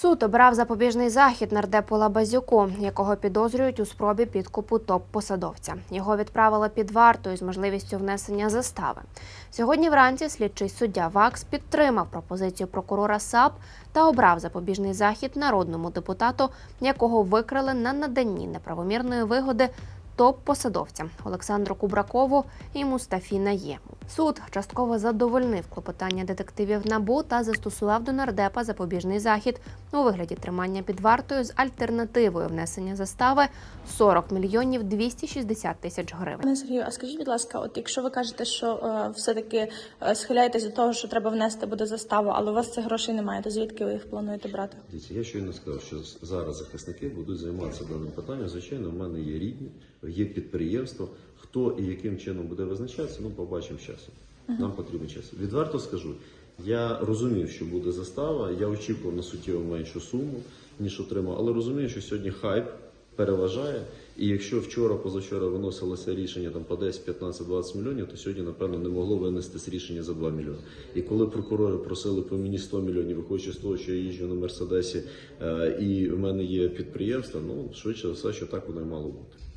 Суд обрав запобіжний захід нардепу Лабазюку, якого підозрюють у спробі підкупу топ-посадовця. Його відправили під варту із можливістю внесення застави. Сьогодні вранці слідчий суддя ВАКС підтримав пропозицію прокурора САП та обрав запобіжний захід народному депутату, якого викрили на наданні неправомірної вигоди топ-посадовцям Олександру Кубракову і Мустафі Наєму. Суд частково задовольнив клопотання детективів НАБУ та застосував до нардепа запобіжний захід у вигляді тримання під вартою з альтернативою внесення застави 40 мільйонів 260 тисяч гривень. Пане Сергію, а скажіть, будь ласка, от якщо ви кажете, що е, все-таки е, схиляєтесь до того, що треба внести буде заставу, але у вас цих грошей немає, то звідки ви їх плануєте брати? Дивіться, я щойно сказав, що зараз захисники будуть займатися даним питанням. Звичайно, в мене є рідні, є підприємство. Хто і яким чином буде визначатися, ну побачимо з часом. Нам потрібен час. Відверто скажу, я розумів, що буде застава. Я очікував на суттєво меншу суму, ніж отримав, але розумію, що сьогодні хайп переважає. І якщо вчора, позавчора виносилося рішення там по 10, 15, 20 мільйонів, то сьогодні, напевно, не могло винестись рішення за 2 мільйони. І коли прокурори просили по мені 100 мільйонів, виходячи з того, що я їжджу на Мерседесі е, і в мене є підприємство, ну швидше за все, що так воно і мало бути.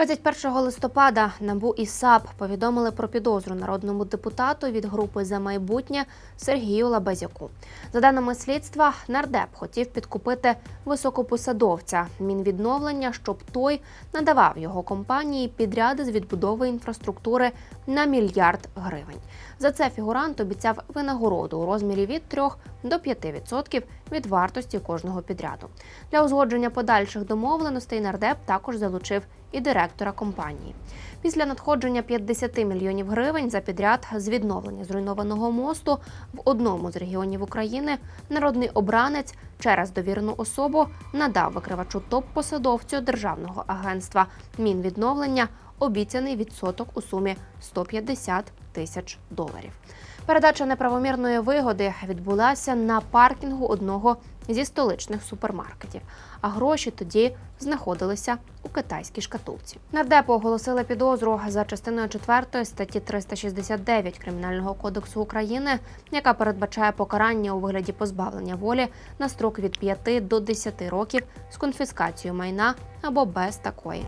21 листопада НАБУ і САП повідомили про підозру народному депутату від групи за майбутнє Сергію Лабазяку. За даними слідства, нардеп хотів підкупити високопосадовця Мінвідновлення, щоб той надавав його компанії підряди з відбудови інфраструктури на мільярд гривень. За це фігурант обіцяв винагороду у розмірі від 3 до 5% від вартості кожного підряду. Для узгодження подальших домовленостей нардеп також залучив і директора компанії. Після надходження 50 мільйонів гривень за підряд з відновлення зруйнованого мосту в одному з регіонів України народний обранець через довірену особу надав викривачу топ-посадовцю державного агентства Мінвідновлення обіцяний відсоток у сумі 150 тисяч доларів. Передача неправомірної вигоди відбулася на паркінгу одного зі столичних супермаркетів, а гроші тоді знаходилися у китайській шкатулці. Нардепу оголосили підозру за частиною 4 статті 369 Кримінального кодексу України, яка передбачає покарання у вигляді позбавлення волі на строк від 5 до 10 років з конфіскацією майна або без такої.